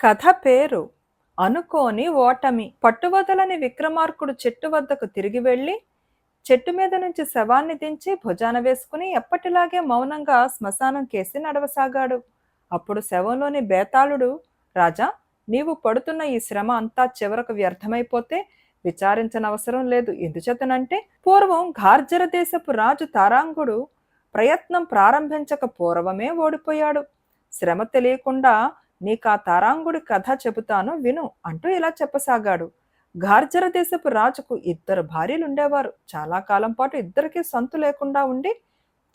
కథ పేరు అనుకోని ఓటమి. పట్టువదలని విక్రమార్కుడు చెట్టు వద్దకు తిరిగి వెళ్ళి చెట్టు మీద నుంచి శవాన్ని దించి భుజాన వేసుకుని ఎప్పటిలాగే మౌనంగా శ్మశానం కేసి నడవసాగాడు. అప్పుడు శవంలోని బేతాళుడు రాజా నీవు పడుతున్న ఈ శ్రమ అంతా చివరకు వ్యర్థమైపోతే విచారించనవసరం లేదు. ఎందుచేతనంటే పూర్వం ఘార్జర దేశపు రాజు తారాంగుడు ప్రయత్నం ప్రారంభించక పూర్వమే ఓడిపోయాడు. శ్రమ తెలియకుండా నీకా తారాంగుడి కథ చెబుతాను విను అంటూ ఇలా చెప్పసాగాడు. గార్జర దేశపు రాజుకు ఇద్దరు భార్యలుండేవారు. చాలా కాలం పాటు ఇద్దరికీ సంతు లేకుండా ఉండి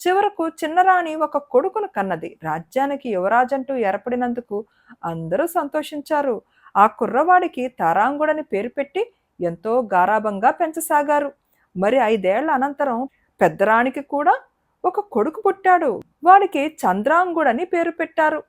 చివరకు చిన్నరాణి ఒక కొడుకును కన్నది. రాజ్యానికి యువరాజంటూ ఏర్పడినందుకు అందరూ సంతోషించారు. ఆ కుర్రవాడికి తారాంగుడని పేరు పెట్టి ఎంతో గారాభంగా పెంచసాగారు. మరి ఐదేళ్ళ అనంతరం పెద్దరాణికి కూడా ఒక కొడుకు పుట్టాడు. వాడికి చంద్రాంగుడని పేరు పెట్టారు.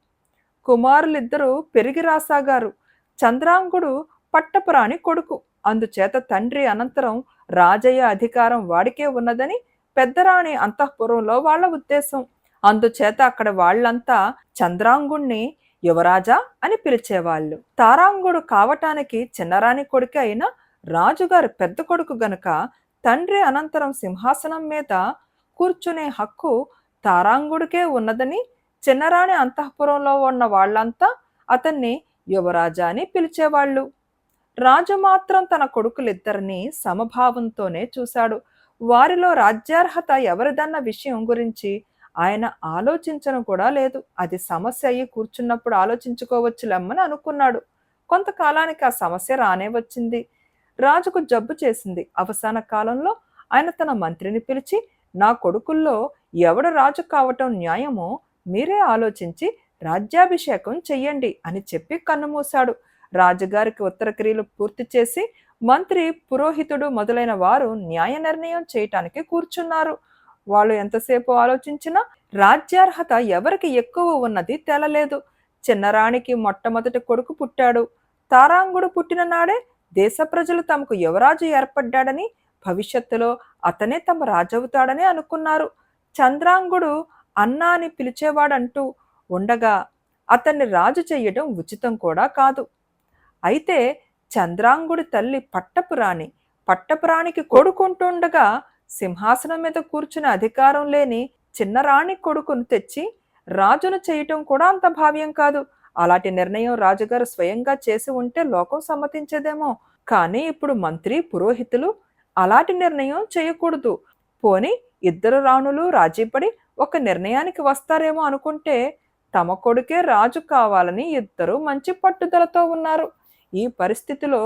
కుమారులిద్దరూ పెరిగి రాసాగారు. చంద్రాంగుడు పట్టపురాణి కొడుకు. అందుచేత తండ్రి అనంతరం రాజయ్య అధికారం వాడికే ఉన్నదని పెద్దరాణి అంతఃపురంలో వాళ్ళ ఉద్దేశం. అందుచేత అక్కడ వాళ్ళంతా చంద్రాంగుణ్ణి యువరాజా అని పిలిచేవాళ్ళు. తారాంగుడు కావటానికి చిన్నరాణి కొడుకు అయిన రాజుగారి పెద్ద కొడుకు గనుక తండ్రి అనంతరం సింహాసనం మీద కూర్చునే హక్కు తారాంగుడికే ఉన్నదని చిన్నరాణి అంతఃపురంలో ఉన్న వాళ్ళంతా అతన్ని యువరాజా అని పిలిచేవాళ్ళు. రాజు మాత్రం తన కొడుకులిద్దరిని సమభావంతోనే చూశాడు. వారిలో రాజ్యార్హత ఎవరిదన్న విషయం గురించి ఆయన ఆలోచించను కూడా లేదు. అది సమస్య అయ్యి కూర్చున్నప్పుడు ఆలోచించుకోవచ్చులెమ్మని అనుకున్నాడు. కొంతకాలానికి ఆ సమస్య రానే వచ్చింది. రాజుకు జబ్బు చేసింది. అవసాన కాలంలో ఆయన తన మంత్రిని పిలిచి నా కొడుకుల్లో ఎవడు రాజు కావటం న్యాయమో మీరే ఆలోచించి రాజ్యాభిషేకం చెయ్యండి అని చెప్పి కన్నుమూశాడు. రాజుగారికి ఉత్తరక్రియలు పూర్తి చేసి మంత్రి పురోహితుడు మొదలైన వారు న్యాయ నిర్ణయం చేయటానికి కూర్చున్నారు. వాళ్ళు ఎంతసేపు ఆలోచించినా రాజ్యార్హత ఎవరికి ఎక్కువ ఉన్నది తెలలేదు. చిన్నరాణికి మొట్టమొదటి కొడుకు పుట్టాడు. తారాంగుడు పుట్టిన నాడే దేశ ప్రజలు తమకు యువరాజు ఏర్పడ్డాడని భవిష్యత్తులో అతనే తమ రాజవుతాడని అనుకున్నారు. చంద్రాంగుడు అన్నా అని పిలిచేవాడంటూ ఉండగా అతన్ని రాజు చెయ్యడం ఉచితం కూడా కాదు. అయితే చంద్రాంగుడి తల్లి పట్టపురాణి పట్టపురాణికి కొడుకుంటుండగా సింహాసనం మీద కూర్చుని అధికారం లేని చిన్నరాణి కొడుకును తెచ్చి రాజును చేయటం కూడా అంత భావ్యం కాదు. అలాంటి నిర్ణయం రాజుగారు స్వయంగా చేసి ఉంటే లోకం సమ్మతించేదేమో. కానీ ఇప్పుడు మంత్రి పురోహితులు అలాంటి నిర్ణయం చేయకూడదు. పోని ఇద్దరు రాణులు రాజీపడి ఒక నిర్ణయానికి వస్తారేమో అనుకుంటే తమ కొడుకే రాజు కావాలని ఇద్దరు మంచి పట్టుదలతో ఉన్నారు. ఈ పరిస్థితిలో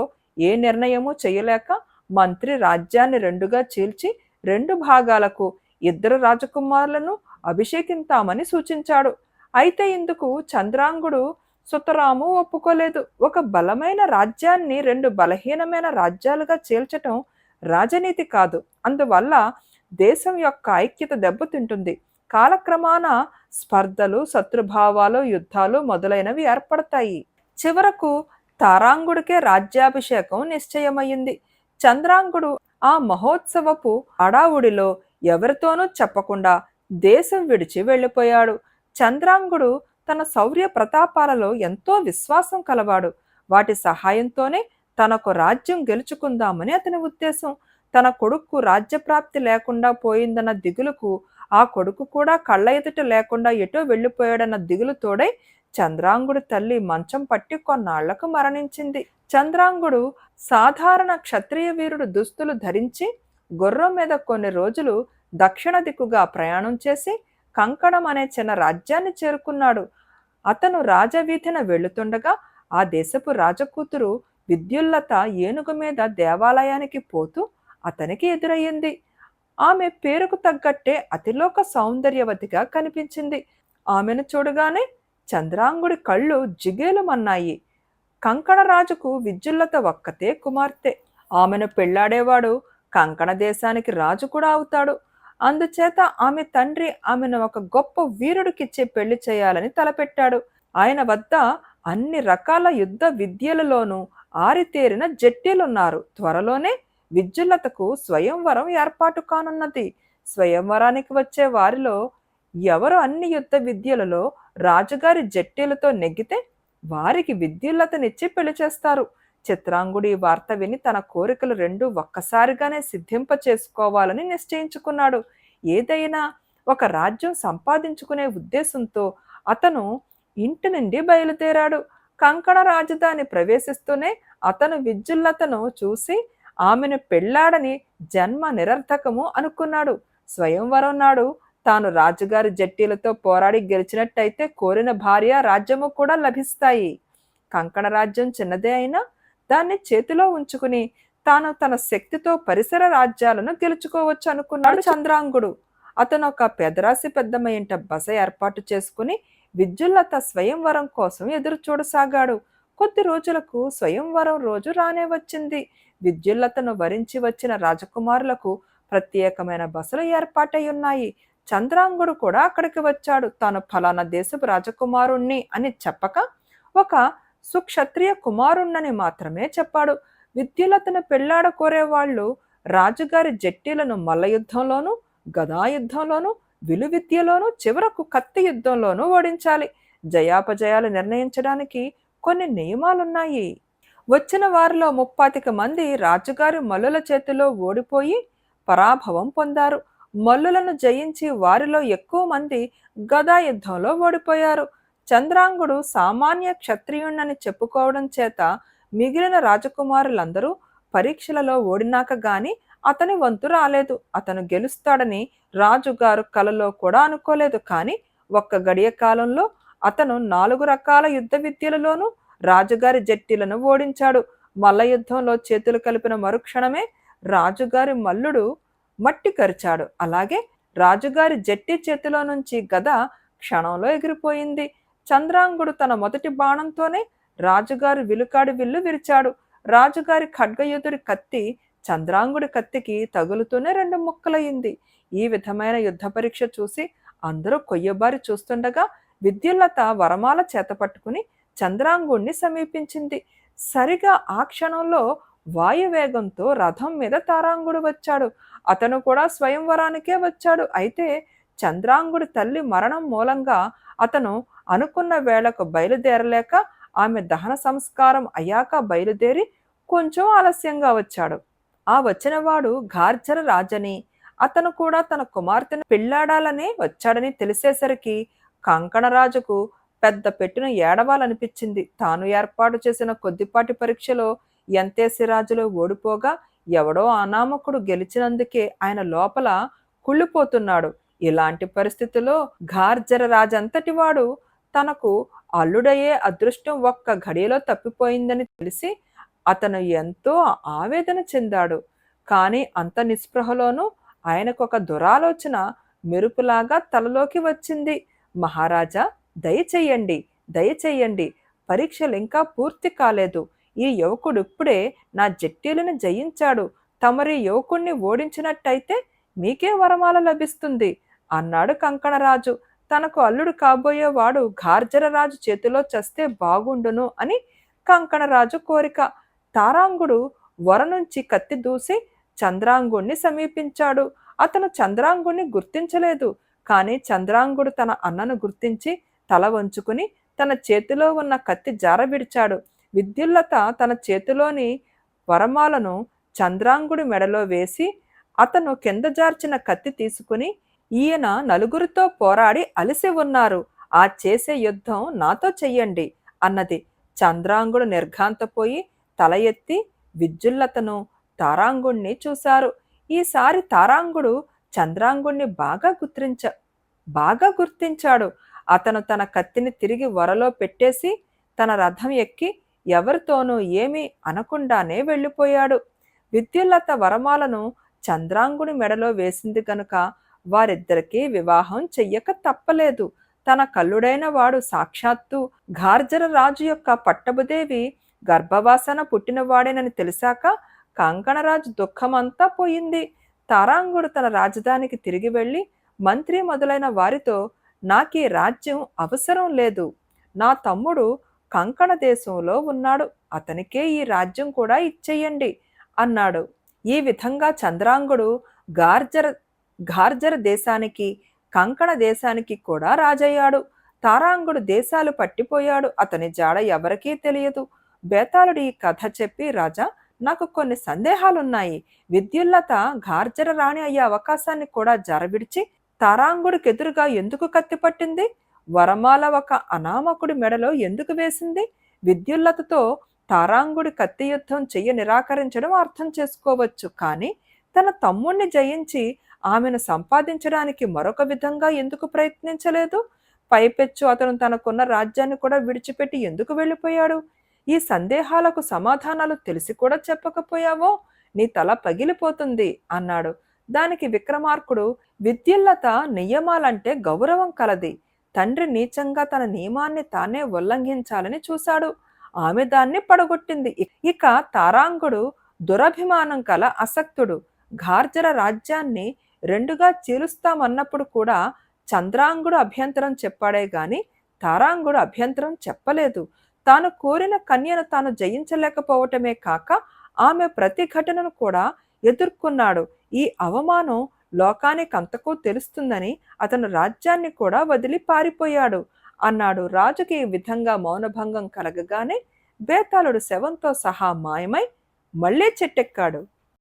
ఏ నిర్ణయము చేయలేక మంత్రి రాజ్యాన్ని రెండుగా చీల్చి రెండు భాగాలకు ఇద్దరు రాజకుమారులను అభిషేకింతామని సూచించాడు. అయితే ఇందుకు చంద్రాంగుడు సుతరాము ఒప్పుకోలేదు. ఒక బలమైన రాజ్యాన్ని రెండు బలహీనమైన రాజ్యాలుగా చీల్చటం రాజనీతి కాదు. అందువల్ల దేశం యొక్క ఐక్యత దెబ్బతింటుంది. కాలక్రమాన స్పర్ధలు శత్రుభావాలు యుద్ధాలు మొదలైనవి ఏర్పడతాయి. చివరకు తారాంగుడికే రాజ్యాభిషేకం నిశ్చయమైంది చంద్రాంగుడు ఆ మహోత్సవపు అడావుడిలో ఎవరితోనూ చెప్పకుండా దేశం విడిచి వెళ్ళిపోయాడు. చంద్రాంగుడు తన శౌర్య ప్రతాపాలలో ఎంతో విశ్వాసం కలవాడు. వాటి సహాయంతోనే తనకు రాజ్యం గెలుచుకుందామని అతని ఉద్దేశం. తన కొడుకు రాజ్యప్రాప్తి లేకుండా పోయిందన్న దిగులుకు ఆ కొడుకు కూడా కళ్ళ ఎదుట లేకుండా ఎటో వెళ్ళిపోయాడన్న దిగులు తోడై చంద్రాంగుడి తల్లి మంచం పట్టి కొన్నాళ్ళకు మరణించింది. చంద్రాంగుడు సాధారణ క్షత్రియ వీరుడు దుస్తులు ధరించి గుర్రం మీద కొన్ని రోజులు దక్షిణ దిక్కుగా ప్రయాణం చేసి కంకణం అనే చిన్న రాజ్యాన్ని చేరుకున్నాడు. అతను రాజవీధిన వెళుతుండగా ఆ దేశపు రాజకూతురు విద్యుల్లత ఏనుగు మీద దేవాలయానికి పోతూ అతనికి ఎదురయ్యింది. ఆమె పేరుకు తగ్గట్టే అతిలోక సౌందర్యవతిగా కనిపించింది. ఆమెను చూడగానే చంద్రాంగుడి కళ్ళు జిగేలుమన్నాయి. కంకణరాజుకు విద్యుల్లత ఒక్కతే కుమార్తె. ఆమెను పెళ్ళాడేవాడు కంకణ దేశానికి రాజు కూడా అవుతాడు. అందుచేత ఆమె తండ్రి ఆమెను ఒక గొప్ప వీరుడికిచ్చే పెళ్ళి చేయాలని తలపెట్టాడు. ఆయన వద్ద అన్ని రకాల యుద్ధ విద్యలలోనూ ఆరితేరిన జట్టీలున్నారు. త్వరలోనే విద్యుల్లతకు స్వయంవరం ఏర్పాటు కానున్నది. స్వయంవరానికి వచ్చే వారిలో ఎవరు అన్ని యుద్ధ విద్యలలో రాజుగారి జట్టీలతో నెగ్గితే వారికి విద్యుల్లతనిచ్చి పెళ్ళి చేస్తారు. చిత్రాంగుడి వార్త విని తన కోరికలు రెండు ఒక్కసారిగానే సిద్ధింప చేసుకోవాలని నిశ్చయించుకున్నాడు. ఏదైనా ఒక రాజ్యం సంపాదించుకునే ఉద్దేశంతో అతను ఇంటి నుండి బయలుదేరాడు. కంకణ రాజధాని ప్రవేశిస్తూనే అతను విద్యుల్లతను చూసి ఆమెను పెళ్ళాడని జన్మ నిరర్థకము అనుకున్నాడు. స్వయంవరం నాడు తాను రాజుగారి జట్టీలతో పోరాడి గెలిచినట్టయితే కోరిన భార్య రాజ్యము కూడా లభిస్తాయి. కంకణ రాజ్యం చిన్నదే అయినా దాన్ని చేతిలో ఉంచుకుని తాను తన శక్తితో పరిసర రాజ్యాలను గెలుచుకోవచ్చు అనుకున్నాడు చంద్రాంగుడు. అతను ఒక పెదరాశి పెద్దమ్మ ఇంట బస ఏర్పాటు చేసుకుని విద్యుల్లత స్వయంవరం కోసం ఎదురు చూడసాగాడు కొద్ది రోజులకు స్వయంవరం రోజు రానే వచ్చింది. విద్యుల్లతను వరించి వచ్చిన రాజకుమారులకు ప్రత్యేకమైన బసలు ఏర్పాటై ఉన్నాయి. చంద్రాంగుడు కూడా అక్కడికి వచ్చాడు. తాను ఫలానా దేశపు రాజకుమారుణ్ణి అని చెప్పక ఒక సుక్షత్రియ కుమారుణ్ణని మాత్రమే చెప్పాడు. విద్యులతను పెళ్ళాడ కోరేవాళ్ళు రాజుగారి జట్టీలను మల్ల యుద్ధంలోనూ గదా యుద్ధంలోనూ విలువిద్యలోనూ చివరకు కత్తి యుద్ధంలోనూ ఓడించాలి. జయాపజయాలు నిర్ణయించడానికి కొన్ని నియమాలున్నాయి. వచ్చిన వారిలో ముప్పాతిక మంది రాజుగారి మల్లుల చేతిలో ఓడిపోయి పరాభవం పొందారు. మల్లులను జయించి వారిలో ఎక్కువ మంది గదా యుద్ధంలో ఓడిపోయారు. చంద్రాంగుడు సామాన్య క్షత్రియుణ్ణని చెప్పుకోవడం చేత మిగిలిన రాజకుమారులందరూ పరీక్షలలో ఓడినాక గాని అతని వంతు రాలేదు. అతను గెలుస్తాడని రాజుగారు కలలో కూడా అనుకోలేదు. కానీ ఒక్క గడియ కాలంలో అతను నాలుగు రకాల యుద్ధ విద్యలలోనూ రాజుగారి జట్టిలను ఓడించాడు. మల్ల యుద్ధంలో చేతులు కలిపిన మరుక్షణమే రాజుగారి మల్లుడు మట్టి కరిచాడు. అలాగే రాజుగారి జట్టి చేతిలో నుంచి గద క్షణంలో ఎగిరిపోయింది. చంద్రాంగుడు తన మొదటి బాణంతోనే రాజుగారి విలుకాడి విల్లు విరిచాడు. రాజుగారి ఖడ్గయుధుడి కత్తి చంద్రాంగుడి కత్తికి తగులుతూనే రెండు ముక్కలయ్యింది. ఈ విధమైన యుద్ధ పరీక్ష చూసి అందరూ కొయ్యబారి చూస్తుండగా విద్యుల్లత వరమాల చేత పట్టుకుని చంద్రాంగుణ్ణి సమీపించింది. సరిగా ఆ క్షణంలో వాయువేగంతో రథం మీద తారాంగుడు వచ్చాడు. అతను కూడా స్వయంవరానికే వచ్చాడు. అయితే చంద్రాంగుడి తల్లి మరణం మూలంగా అతను అనుకున్న వేళకు బయలుదేరలేక ఆమె దహన సంస్కారం అయ్యాక బయలుదేరి కొంచెం ఆలస్యంగా వచ్చాడు. ఆ వచ్చినవాడు గార్జర రాజని. అతను కూడా తన కుమార్తెను పెళ్ళాడాలనే వచ్చాడని తెలిసేసరికి కంకణరాజుకు పెద్ద పెట్టున ఏడవాలనిపించింది. తాను ఏర్పాటు చేసిన కొద్దిపాటి పరీక్షలో ఎంతే సిరాజులో ఓడిపోగా ఎవడో అనామకుడు గెలిచినందుకే ఆయన లోపల కుళ్ళిపోతున్నాడు. ఇలాంటి పరిస్థితిలో ఘార్జర రాజంతటి వాడు తనకు అల్లుడయ్యే అదృష్టం ఒక్క ఘడియలో తప్పిపోయిందని తెలిసి అతను ఎంతో ఆవేదన చెందాడు. కానీ అంత నిస్పృహలోనూ ఆయనకు ఒక దురాలోచన మెరుపులాగా తలలోకి వచ్చింది. మహారాజా దయచేయండి దయచేయండి. పరీక్షలు ఇంకా పూర్తి కాలేదు. ఈ యువకుడు ఇప్పుడే నా జట్టీలను జయించాడు. తమరి యువకుణ్ణి ఓడించినట్టయితే మీకే వరమాల లభిస్తుంది అన్నాడు కంకణరాజు. తనకు అల్లుడు కాబోయేవాడు గార్జరరాజు చేతిలో చస్తే బాగుండును అని కంకణరాజు కోరిక. తారాంగుడు వర నుంచి కత్తి దూసి చంద్రాంగుణ్ణి సమీపించాడు. అతను చంద్రాంగుణ్ణి గుర్తించలేదు. కానీ చంద్రాంగుడు తన అన్నను గుర్తించి తల వంచుకుని తన చేతిలో ఉన్న కత్తి జారబిడిచాడు. విద్యుల్లత తన చేతిలోని వరమాలను చంద్రాంగుడి మెడలో వేసి అతను కింద జార్చిన కత్తి తీసుకుని ఈయన నలుగురితో పోరాడి అలసి ఉన్నారు. ఆ చేసే యుద్ధం నాతో చెయ్యండి అన్నది. చంద్రాంగుడు నిర్ఘాంతపోయి తల ఎత్తి విద్యుల్లతను తారాంగుణ్ణి చూశారు. ఈసారి తారాంగుడు చంద్రాంగుణ్ణి బాగా గుర్తించ బాగా గుర్తించాడు. అతను తన కత్తిని తిరిగి వరలో పెట్టేసి తన రథం ఎక్కి ఎవరితోనూ ఏమీ అనకుండానే వెళ్ళిపోయాడు. విద్యుల్లత వరమాలను చంద్రాంగుని మెడలో వేసింది కనుక వారిద్దరికీ వివాహం చెయ్యక తప్పలేదు. తన కల్లుడైన వాడు సాక్షాత్తు ఘార్జర రాజు యొక్క పట్టబుదేవి గర్భవాసన పుట్టినవాడేనని తెలిసాక కంకణరాజు దుఃఖమంతా పోయింది. తారాంగుడు తన రాజధానికి తిరిగి వెళ్ళి మంత్రి మొదలైన వారితో నాకీ రాజ్యం అవసరం లేదు. నా తమ్ముడు కంకణ దేశంలో ఉన్నాడు. అతనికే ఈ రాజ్యం కూడా ఇచ్చేయండి అన్నాడు. ఈ విధంగా చంద్రాంగుడు గార్జర గార్జర దేశానికి కంకణ దేశానికి కూడా రాజయ్యాడు. తారాంగుడు దేశాలు పట్టిపోయాడు. అతని జాడ ఎవరికీ తెలియదు. బేతాళుడు ఈ కథ చెప్పి రాజా నాకు కొన్ని సందేహాలున్నాయి. విద్యుల్లత గార్జర రాణి అయ్యే అవకాశాన్ని కూడా జరవిడిచి తారాంగుడికి ఎదురుగా ఎందుకు కత్తి పట్టింది? వరమాల ఒక అనామకుడి మెడలో ఎందుకు వేసింది? విద్యుల్లతతో తారాంగుడి కత్తి యుద్ధం చెయ్య నిరాకరించడం అర్థం చేసుకోవచ్చు. కానీ తన తమ్ముణ్ణి జయించి ఆమెను సంపాదించడానికి మరొక విధంగా ఎందుకు ప్రయత్నించలేదు? పైపెచ్చు అతను తనకున్న రాజ్యాన్ని కూడా విడిచిపెట్టి ఎందుకు వెళ్ళిపోయాడు? ఈ సందేహాలకు సమాధానాలు తెలిసి కూడా చెప్పకపోయావో? నీ తల పగిలిపోతుంది అన్నాడు. దానికి విక్రమార్కుడు విద్యుల్లత నియమాలంటే గౌరవం కలది. తండ్రి నీచంగా తన నియమాన్ని తానే ఉల్లంఘించాలని చూశాడు. ఆమె దాన్ని పడగొట్టింది. ఇక తారాంగుడు దురభిమానం కల అసక్తుడు. ఘార్జర రాజ్యాన్ని రెండుగా చీలుస్తామన్నప్పుడు కూడా చంద్రాంగుడు అభ్యంతరం చెప్పాడే గాని తారాంగుడు అభ్యంతరం చెప్పలేదు. తాను కోరిన కన్యను తాను జయించలేకపోవటమే కాక ఆమె ప్రతిఘటనను కూడా ఎదుర్కొన్నాడు. ఈ అవమానం లోకానికంతకు తెలుస్తుందని అతను రాజ్యాన్ని కూడా వదిలి పారిపోయాడు. అన్నాడు రాజుకి ఈ విధంగా మౌనభంగం కలగగానే బేతాళుడు శవంతో సహా మాయమై మళ్ళీ చెట్టెక్కాడు.